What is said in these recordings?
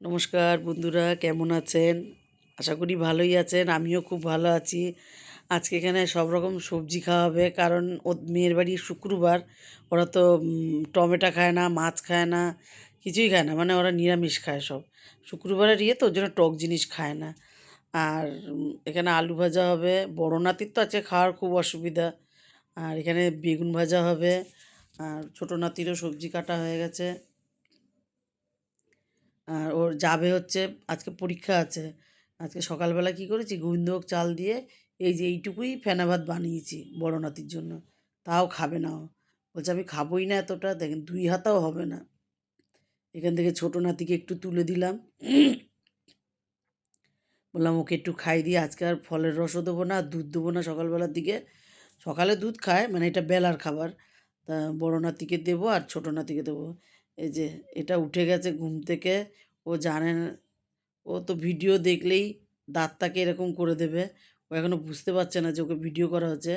নমস্কার বন্ধুরা, কেমন আছেন? আশা করি ভালোই আছেন, আমিও খুব ভালো আছি। আজকে এখানে সব রকম সবজি খাওয়া হবে, কারণ ও মেয়ের বাড়ি শুক্রবার, ওরা তো টমেটো খায় না, মাছ খায় না, কিছুই খায় না মানে ওরা নিরামিষ খায় সব। শুক্রবারের ইয়ে তো, ওর জন্য টক জিনিস খায় না। আর এখানে আলু ভাজা হবে বড় নাতির তো আছে খাওয়ার খুব অসুবিধা। আর এখানে বেগুন ভাজা হবে, আর ছোটো নাতিরও সবজি কাটা হয়ে গেছে। আর ওর যাবে হচ্ছে, আজকে পরীক্ষা আছে। আজকে সকালবেলা কি করেছি? গোবিন্দভোগ চাল দিয়ে এই যে এইটুকুই ফেনা ভাত বানিয়েছি বড় নাতির জন্য। তাও খাবে না ও। বলছে, আমি খাবোই না এতটা। দেখেন, দুই হাতাও হবে না। এখান থেকে ছোটো নাতিকে একটু তুলে দিলাম। বললাম, ওকে একটু খাই দিয়ে আজকে আর ফলের রসও দেবো না, দুধ দেবো না সকালবেলার দিকে। সকালে দুধ খায় মানে এটা বেলার খাবার। তা বড় নাতিকে দেবো আর ছোটো নাতিকে দেবো। এই যে এটা উঠে গেছে ঘুম থেকে, ও জানে ও তো ভিডিও দেখলেই দাঁতটাকে এরকম করে দেবে। ও এখনও বুঝতে পারছে না যে ওকে ভিডিও করা হচ্ছে।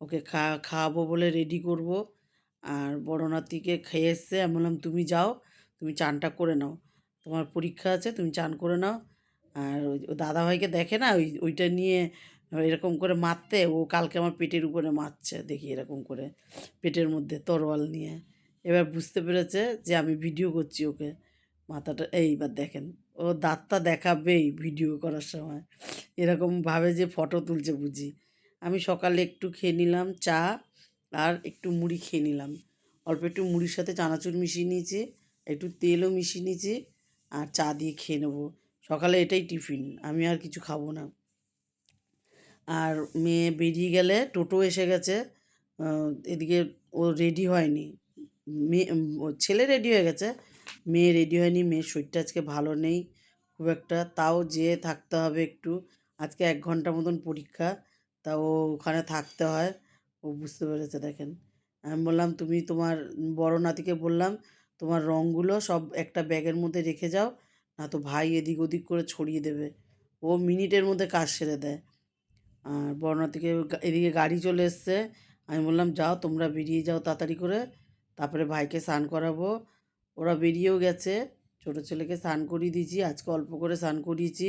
ওকে খা, খাওয়াবো বলে রেডি করব। আর বড় নাতিকে খেয়ে এসছে, আমি বললাম, তুমি যাও, তুমি চানটা করে নাও। তোমার পরীক্ষা আছে, তুমি চান করে নাও। আর ওই ও দাদাভাইকে দেখে না, ওই, ওইটা নিয়ে এরকম করে মারতে, ও কালকে আমার পেটের উপরে মারছে, দেখি এরকম করে, পেটের মধ্যে তরোয়াল নিয়ে। এবার বুঝতে পেরেছে যে আমি ভিডিও করছি ওকে। মাথাটা এইবার দেখেন, ও দাঁতটা দেখাবেই ভিডিও করার সময়। এরকম ভাবে যে ফটো তুলছে বুঝি। আমি সকালে একটু খেয়ে নিলাম চা আর একটু মুড়ি খেয়ে নিলাম। অল্প একটু মুড়ির সাথে চানাচুর মিশিয়ে নিয়েছি, একটু তেলও মিশিয়ে নিয়েছি আর চা দিয়ে খেয়ে নেব। সকালে এটাই টিফিন, আমি আর কিছু খাব না। আর মেয়ে বেরিয়ে গেলে টোটো এসে গেছে এদিকে ও রেডি হয়নি। মেয়ে ছেলে রেডি হয়ে গেছে। মেয়ে রেডি হয়নি, মেয়ের শরীরটা আজকে ভালো নেই, খুব একটা। তাও যেয়ে থাকতে হবে একটু। আজকে এক ঘণ্টা মতন পরীক্ষা, তা ও ওখানে থাকতে হয়। ও বুঝতে পেরেছে, দেখেন। আমি বললাম, তুমি তোমার বড় নাতিকে বললাম, তোমার রঙগুলো সব একটা ব্যাগের মধ্যে রেখে যাও, না তো ভাই এদিক ওদিক করে ছড়িয়ে দেবে। ও মিনিটের মধ্যে কাজ সেরে দেয়। আর বর্ণাতিকে এদিকে গাড়ি চলে এসছে। আমি বললাম, যাও, তোমরা বেরিয়ে যাও তাড়াতাড়ি করে। তারপরে ভাইকে স্নান করাবো। ওরা বেরিয়েও গেছে। ছোটো ছেলেকে স্নান করিয়ে দিয়েছি। আজকে অল্প করে স্নান করিয়েছি।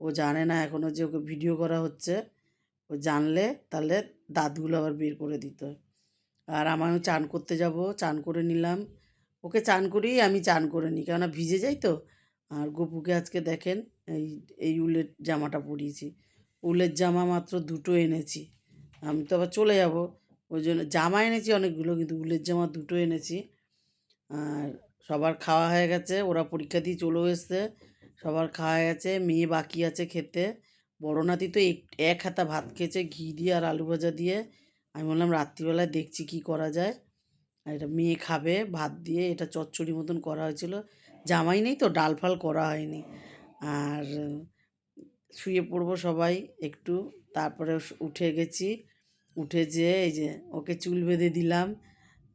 ও জানে না এখনও যে ওকে ভিডিও করা হচ্ছে। ও জানলে তাহলে দাঁতগুলো আবার বের করে দিত। আর আমিও চান করতে যাব। চান করে নিলাম। ওকে চান করেই আমি চান করে নিই। কেননা ভিজে যাই তো। আর গপুকে আজকে দেখেন, এই এই উলের জামাটা পরিয়েছি। উলের জামা মাত্র দুটো এনেছি। আমি তো আবার চলে যাব। ওই জন্য জামা এনেছি অনেকগুলো কিন্তু উলের জামা দুটো এনেছি। আর সবার খাওয়া হয়ে গেছে, ওরা পরীক্ষা দিয়ে চলেও এসছে, সবার খাওয়া হয়ে গেছে, মেয়ে বাকি আছে খেতে। বড় নাতি তো এক এক হাতা ভাত খেয়েছে, ঘি দিয়ে আর আলু ভাজা দিয়ে। আমি বললাম রাত্রিবেলায় দেখছি কি করা যায়। আর এটা মেয়ে খাবে ভাত দিয়ে, এটা চচ্চড়ি মতন করা হয়েছিল। জামাই নেই তো, ডাল ফাল করা হয়নি। আর শুয়ে পড়ব সবাই একটু, তারপরে উঠে গেছি। উঠে যেয়ে এই যে ওকে চুল বেঁধে দিলাম।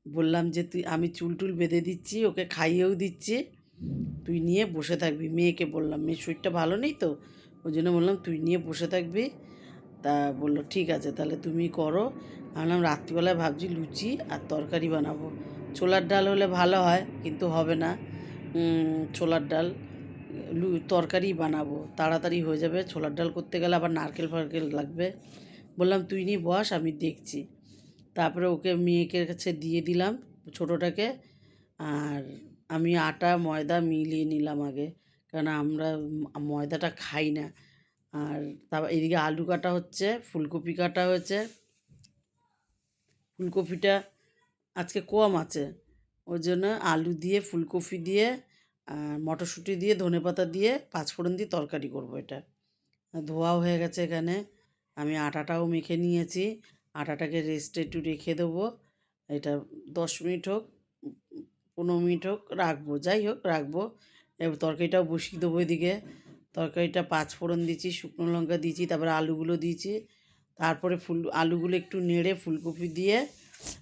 বললাম যে, তুই, আমি চুল টুল বেঁধে দিচ্ছি, ওকে খাইয়েও দিচ্ছি। তুই নিয়ে বসে থাকবি। মেয়েকে বললাম, মেয়ের শরীরটা ভালো নেই তো? ওই জন্য বললাম, তুই নিয়ে বসে থাকবি। তা বলল, ঠিক আছে, তাহলে তুমি করো। বললাম, রাত্রিবেলায় ভাবছি লুচি আর তরকারি বানাবো। ছোলার ডাল হলে ভালো হয়, কিন্তু হবে না। ছোলার ডাল, লু, তরকারি বানাবো। তাড়াতাড়ি হয়ে যাবে। ছোলার ডাল করতে গেলে আবার নারকেল ফারকেল লাগবে। বললাম, তুই নিয়ে বস, আমি দেখছি। তারপরে ওকে মেয়েকে কাছে দিয়ে দিলাম, ছোটোটাকে, আর আমি আটা, ময়দা মিলিয়ে নিলাম আগে কারণ আমরা ময়দাটা খাই না। আর তারপর এদিকে আলু কাটা হচ্ছে, ফুলকপি কাটা হয়েছে। ফুলকপিটা আজকে কম আছে, ওই জন্য আলু দিয়ে, ফুলকপি দিয়ে, আর মটরশুঁটি দিয়ে, ধনেপাতা দিয়ে, পাঁচফোড়ন দিয়ে তরকারি করব এটা। ধোয়াও হয়ে গেছে এখানে। আমি আটাটাও মেখে নিয়েছি। আটাটাকে রেস্টে একটু রেখে দেবো। এটা দশ মিনিট হোক, পনেরো মিনিট হোক, রাখব, যাই হোক, রাখব। এবার তরকারিটাও বসিয়ে দেবো এদিকে। তরকারিটা পাঁচ ফোড়ন দিয়েছি, শুকনো লঙ্কা দিয়েছি, তারপরে আলুগুলো দিয়েছি। তারপরে ফুল, আলুগুলো একটু নেড়ে ফুলকপি দিয়ে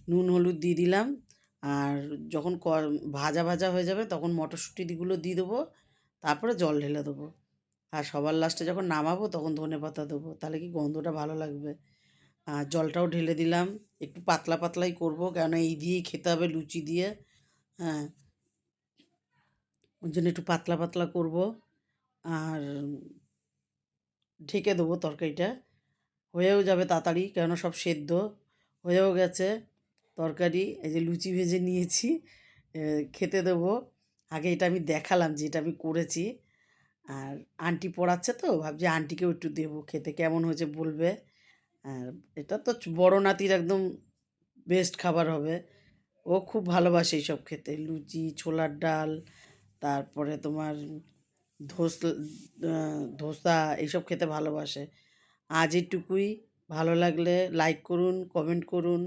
নুন, হলুদ দিয়ে দিলাম। আর যখন ক- ভাজা ভাজা হয়ে যাবে তখন মটরশুঁটিগুলো দিয়ে দেবো। তারপরে জল ঢেলে দেবো। আর সবার লাস্টে যখন নামাবো তখন ধনে পাতা দেবো, তাহলে কি গন্ধটা ভালো লাগবে? আর জলটাও ঢেলে দিলাম, একটু পাতলা পাতলাই করব, কেননা এই দিয়েই খেতে হবে লুচি দিয়ে হ্যাঁ। ওই জন্য একটু পাতলা পাতলা করব, আর ঢেকে দেবো তরকারিটা। হয়েও যাবে তাড়াতাড়ি, কেননা সব সেদ্ধ, হয়েও গেছে তরকারি, এই যে লুচি ভেজে নিয়েছি খেতে দেবো। আগে এটা আমি দেখালাম যে এটা আমি করেছি। আর আন্টি পড়াচ্ছে তো, ভাবছি আন্টিকেও একটু দেবো, খেতে কেমন হয়েছে বলবে। আর এটা তো বড় নাতির একদম বেস্ট খাবার হবে। ও খুব ভালোবাসে এইসব খেতে, লুচি, ছোলার ডাল, তারপরে তোমার ধোস ধোসা এইসব খেতে ভালোবাসে। আজ এটুকুই ভালো লাগলে লাইক করুন কমেন্ট করুন,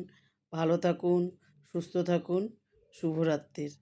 ভালো থাকুন, সুস্থ থাকুন, শুভরাত্রির।